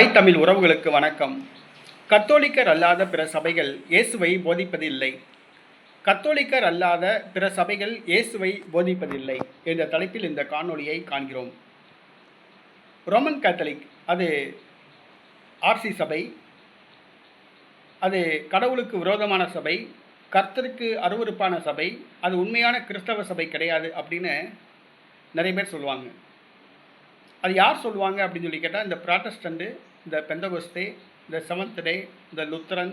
தாய் தமிழ் உறவுகளுக்கு வணக்கம். கத்தோலிக்கர் அல்லாத பிற சபைகள் இயேசுவை போதிப்பதில்லை. கத்தோலிக்கர் அல்லாத பிற சபைகள் இயேசுவை போதிப்பதில்லை என்ற தலைப்பில் இந்த காணொளியை காண்கிறோம். ரோமன் கேத்தலிக் அது ஆர்சி சபை அது கடவுளுக்கு விரோதமான சபை கர்த்தருக்கு அருவருப்பான சபை அது உண்மையான கிறிஸ்தவ சபை கிடையாது அப்படின்னு நிறைய பேர் சொல்லுவாங்க. அது யார் சொல்லுவாங்க அப்படின்னு சொல்லி கேட்டால் இந்த ப்ராட்டஸ்டண்ட்டு இந்த பெந்தகோஸ்தே இந்த செவன்த் டே இந்த லுத்தரன்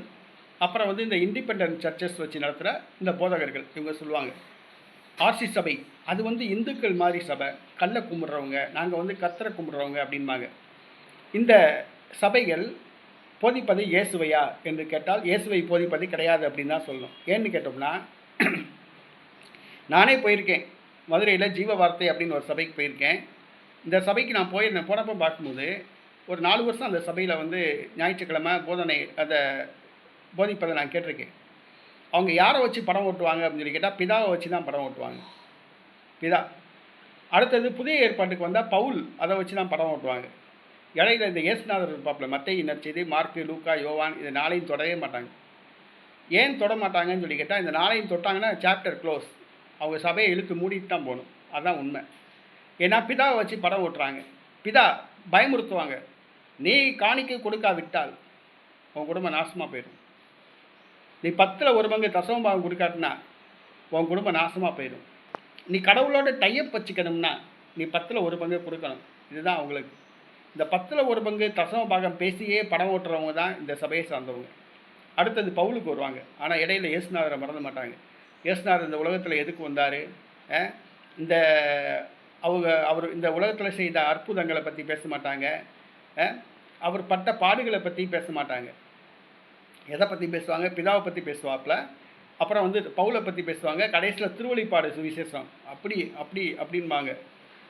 அப்புறம் வந்து இந்த இண்டிபெண்டன்ட் சர்ச்சஸ் வச்சு நடத்துகிற இந்த போதகர்கள் இவங்க சொல்லுவாங்க. ஆர்சி சபை அது வந்து இந்துக்கள் மாதிரி சபை கல்லை கும்பிட்றவங்க நாங்கள் வந்து கத்தரை கும்பிட்றவங்க அப்படின்பாங்க இந்த சபைகள் போதிப்பது இயேசுவையா என்று கேட்டால் இயேசுவை போதிப்பது கிடையாது அப்படின்னு தான் சொல்லணும். ஏன்னு கேட்டோம்னா நானே போயிருக்கேன். மதுரையில் ஜீவ வார்த்தை அப்படின்னு ஒரு சபைக்கு போயிருக்கேன். இந்த சபைக்கு நான் போயிருந்தேன். போனப்போ பார்க்கும்போது ஒரு நாலு வருஷம் அந்த சபையில் வந்து ஞாயிற்றுக்கிழமை போதனை அதை போதிப்பதை நான் கேட்டிருக்கேன். அவங்க யாரை வச்சு படம் ஓட்டுவாங்க அப்படின்னு சொல்லி கேட்டால் பிதாவை வச்சு தான் படம் ஓட்டுவாங்க. பிதா. அடுத்தது புதிய ஏற்பாட்டுக்கு வந்தால் பவுல் அதை வச்சு தான் படம் ஓட்டுவாங்க. இடையில இந்த இயேசுநாதர் பாப்பில் மத்திய நற்செய்தி மார்க்கு லூக்கா யோவான் இது நாளையும் தொடவே மாட்டாங்க. ஏன் தொட மாட்டாங்கன்னு சொல்லி கேட்டால் இந்த நாளையும் தொட்டாங்கன்னா சாப்டர் க்ளோஸ் அவங்க சபையை இழுத்து மூடிட்டு தான் போகணும். அதுதான் உண்மை. ஏன்னா பிதாவை வச்சு படம் ஓட்டுறாங்க. பிதா பயமுறுத்துவாங்க. நீ காணிக்கை கொடுக்காவிட்டால் உன் குடும்பம் நாசமாக போயிடும். நீ பத்தில் ஒரு பங்கு தசவம் பாகம் கொடுக்காட்டினா உன் குடும்பம் நாசமாக போயிடும். நீ கடவுளோட டையப் வச்சுக்கணும்னா நீ பத்தில் ஒரு பங்கு கொடுக்கணும். இதுதான் அவங்களுக்கு. இந்த பத்தில் ஒரு பங்கு தசம பாகம் பேசியே படம் ஓட்டுறவங்க தான் இந்த சபையை சார்ந்தவங்க. அடுத்தது பவுலுக்கு வருவாங்க. ஆனால் இடையில இயேசுநாதரை மறந்து மாட்டாங்க. இயேசுநாதர் இந்த உலகத்தில் எதுக்கு வந்தார்? இந்த அவங்க அவர் இந்த உலகத்தில் செய்த அற்புதங்களை பற்றி பேச மாட்டாங்க. அவர் பட்ட பாடுகளை பற்றி பேச மாட்டாங்க. எதை பற்றி பேசுவாங்க? பிதாவை பற்றி பேசுவாப்புல. அப்புறம் வந்து பவுலை பற்றி பேசுவாங்க. கடைசியில் திருவழிப்பாடு சுவிசேஷம். அப்படி அப்படி அப்படின்பாங்க.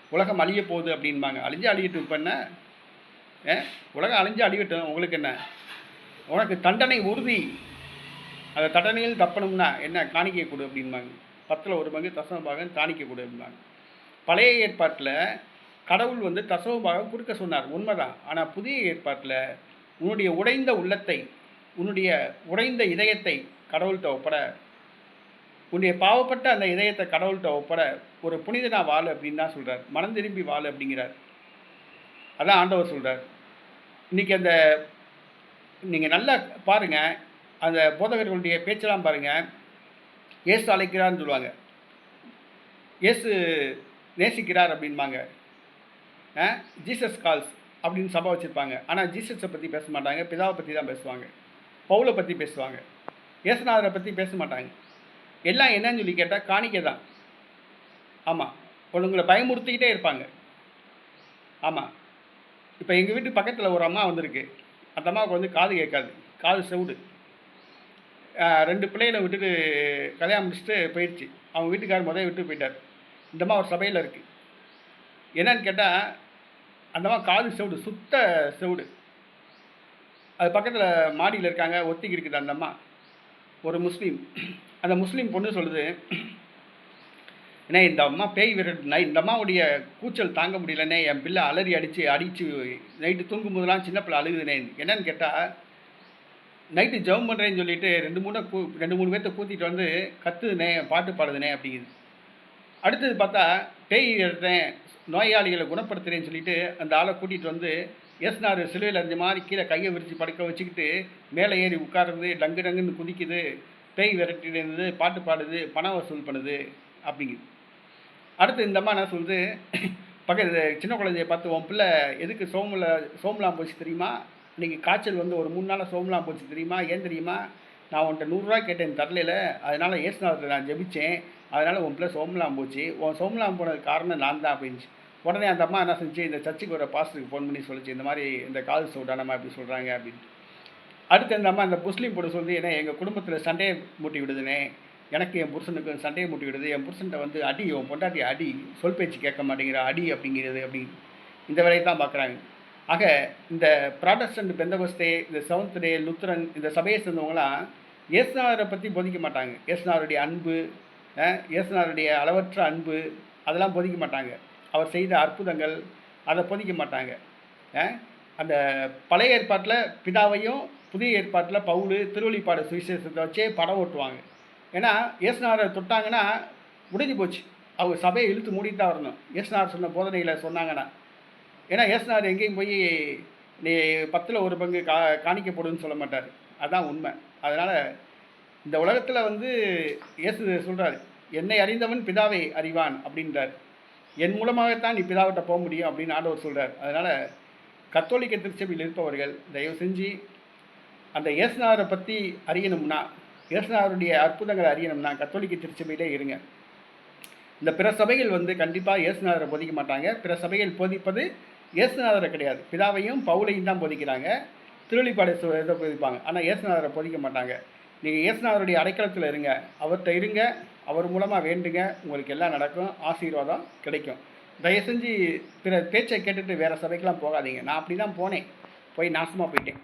உலகம் அழிய போகுது அப்படின்பாங்க. அழிஞ்சு அழியட்டும் இப்போ என்ன? ஏ உலகம் அழிஞ்சு அழியட்டும். உங்களுக்கு என்ன? உனக்கு தண்டனை உறுதி. அந்த தண்டனையில் தப்பணும்னா என்ன? காணிக்கை கொடு அப்படின்பாங்க. பத்தில் ஒரு பங்கு தசம பாகம் காணிக்கை கொடு அப்படின்பாங்க. பழைய ஏற்பாட்டில் கடவுள் வந்து தசவமாக கொடுக்க சொன்னார். உண்மைதான். ஆனால் புதிய ஏற்பாட்டில் உன்னுடைய உடைந்த உள்ளத்தை உன்னுடைய உடைந்த இதயத்தை கடவுள்கிட்ட ஒப்பட உன்னுடைய பாவப்பட்ட அந்த இதயத்தை கடவுள்கிட்ட ஒப்பட ஒரு புனிதனா வாழு அப்படின்னு தான் சொல்கிறார் மனம் திரும்பி வாழு அப்படிங்கிறார். அதான் ஆண்டவர் சொல்கிறார் இன்றைக்கி அந்த நீங்கள் நல்லா பாருங்கள் அந்த போதகர்களுடைய பேச்செல்லாம் பாருங்கள் இயேசு அழைக்கிறார்னு சொல்லுவாங்க. இயேசு நேசிக்கிறார் அப்படின்பாங்க. ஜீசஸ் கால்ஸ் அப்படின்னு சபை வச்சுருப்பாங்க. ஆனால் ஜீசஸை பற்றி பேச மாட்டாங்க. பிதாவை பற்றி தான் பேசுவாங்க. பவுலை பற்றி பேசுவாங்க. இயேசுநாதரை பற்றி பேச மாட்டாங்க. எல்லாம் என்னன்னு சொல்லி கேட்டால் காணிக்கை தான். ஆமாம் உங்களை பயமுறுத்திக்கிட்டே இருப்பாங்க. ஆமாம் இப்போ எங்கள் வீட்டு பக்கத்தில் ஒரு அம்மா வந்திருக்கு. அந்த அம்மாவுக்கு வந்து காது கேட்காது. காது செவுடு. ரெண்டு பிள்ளைகளை விட்டுட்டு கல்யாணம் முடிச்சுட்டு போயிடுச்சு அவங்க வீட்டுக்காரர் முதல்ல விட்டு போயிட்டார். இந்த அம்மா ஒரு சபையில் இருக்குது என்னன்னு கேட்டால் அந்த காது செவுடு சுத்த செவுடு. அது பக்கத்தில் மாடியில் இருக்காங்க ஒத்திக்கி இருக்குது அந்த அம்மா. ஒரு முஸ்லீம். அந்த முஸ்லீம் பொண்ணு சொல்லுது என்ன இந்த அம்மா பேய் விரட்டுனா இந்த அம்மாவுடைய கூச்சல் தாங்க முடியலண்ணே. என் பிள்ளை அலறி அடித்து அடித்து நைட்டு தூங்கும் போதெல்லாம் சின்ன பிள்ளை அழுகுதுனே என்னன்னு கேட்டால் நைட்டு ஜெபம் பண்ணுறேன்னு சொல்லிட்டு ரெண்டு மூணு கூ ரெண்டு மூணு பேர்த்த கூத்திட்டு வந்து கத்துதுனே பாட்டு பாடுதுனே அப்படிங்குது. அடுத்தது பார்த்தா பேய் விரட்டுறேன் நோயாளிகளை குணப்படுத்துகிறேன்னு சொல்லிட்டு அந்த ஆளை கூட்டிகிட்டு வந்து எஸ்னார் சிலுவையில் அந்த மாதிரி கீழே கையை விரித்து படுக்க வச்சுக்கிட்டு மேலே ஏறி உட்காருது டங்கு டங்குன்னு குதிக்குது பேய் விரட்டிடுது பாட்டு பாடுது பணம் வசூல் பண்ணுது அப்படிங்குது. அடுத்து இந்த அம்மா என்ன சொல்லுது? பக்கத்து சின்ன குழந்தைய பார்த்து உன் பிள்ளை எதுக்கு சோமில் சோம்லாம் போச்சு தெரியுமா? இன்றைக்கி காய்ச்சல் வந்து ஒரு மூணு நாளாக சோம்லாம் போச்சு தெரியுமா? ஏன் தெரியுமா? நான் உன்கிட்ட நூறுரூவா கேட்டேன் தரலையில் அதனால் ஏசுநாதத்தில் நான் ஜெபித்தேன் அதனால் உன் பிள்ளை சோம்லாம் போச்சு. உன் சோம்லாம் போனதுக்கு காரணம் நான் தான் அப்படின்ச்சு உடனே அந்த அம்மா என்ன செஞ்சு இந்த சர்ச்சுக்கு வர பாஸ்டருக்கு ஃபோன் பண்ணி சொல்லிச்சு இந்த மாதிரி இந்த கால் சவுடானம்மா இப்படி சொல்கிறாங்க அப்படின்ட்டு அடுத்து இந்த அம்மா அந்த முஸ்லீம் பொண்ணு சொல்லி ஏன்னா எங்கள் குடும்பத்தில் சண்டையை மூட்டி விடுதுனே. எனக்கு என் புருஷனுக்கு சண்டையை மூட்டி விடுது. என் புருஷன்ட்ட வந்து அடி உன் பொண்டாட்டி அடி சொல் பேச்சு கேட்க மாட்டேங்கிற அடி அப்படிங்கிறது அப்படி இந்த வேலையை தான் பார்க்குறாங்க. ஆக இந்த ப்ராடஸ்டன்ட் பெந்தகோஸ்தே இந்த செவன்த் டே லுத்ரன் இந்த சபையை சேர்ந்தவங்களாம் இயேசுநாதரை பற்றி போதிக்க மாட்டாங்க. இயேசுநாதருடைய அன்பு அஹ், இயேசுநாதருடைய அளவற்ற அன்பு அதெல்லாம் போதிக்க மாட்டாங்க. அவர் செய்த அற்புதங்கள் அதை போதிக்க மாட்டாங்க. அந்த பழைய ஏற்பாட்டில் பிதாவையும் புதிய ஏற்பாட்டில் பவுல் திருவள்ளிப்பாடு சுவிசேஷத்தை வச்சே படம் ஓட்டுவாங்க. ஏன்னா இயேசுநாதரை தொட்டாங்கன்னா முடிஞ்சு போச்சு. அவங்க சபையை இழுத்து மூடிட்டு தான் வரணும். இயேசுநாதர் சொன்ன போதனையில் சொன்னாங்கன்னா. ஏன்னா ஏசுனார் எங்கேயும் போய் நீ பத்தில் ஒரு பங்கு கா காணிக்க போடுன்னு சொல்ல மாட்டார். அதுதான் உண்மை. அதனால் இந்த உலகத்தில் வந்து இயேசு சொல்கிறாரு என்னை அறிந்தவன் பிதாவை அறிவான் அப்படின்றார். என் மூலமாகத்தான் நீ பிதாவிட்ட போக முடியும் அப்படின்னு ஆண்டவர் சொல்கிறார் அதனால் கத்தோலிக்க திருச்சபையில் இருப்பவர்கள் தயவு செஞ்சு அந்த இயேசுநாதரை பற்றி அறியணும்னா இயேசுநாதருடைய அற்புதங்களை அறியணும்னா கத்தோலிக்க திருச்சபையிலே இருங்க. இந்த பிற சபைகள் வந்து கண்டிப்பாக இயேசுநாதரை போதிக்க மாட்டாங்க. பிற சபைகள் போதிப்பது இயேசுநாதரை கிடையாது. பிதாவையும் பவுலையும் தான் பொதிக்கிறாங்க. திருளிப்பாடை சு- இதை பொதிப்பாங்க. ஆனால் இயேசுநாதரை பொதிக்க மாட்டாங்க. நீங்கள் இயேசுநாதருடைய அடைக்கலத்தில் இருங்க. அவர்கிட்ட இருங்க. அவர் மூலமாக வேண்டுங்க. உங்களுக்கு எல்லாம் நடக்கும். ஆசீர்வாதம் கிடைக்கும். தயவு செஞ்சு பிற பேச்சை கேட்டுட்டு வேறு சபைக்கெலாம் போகாதீங்க. நான் அப்படி தான் போனேன். போய் நாசமாக போயிட்டேன்.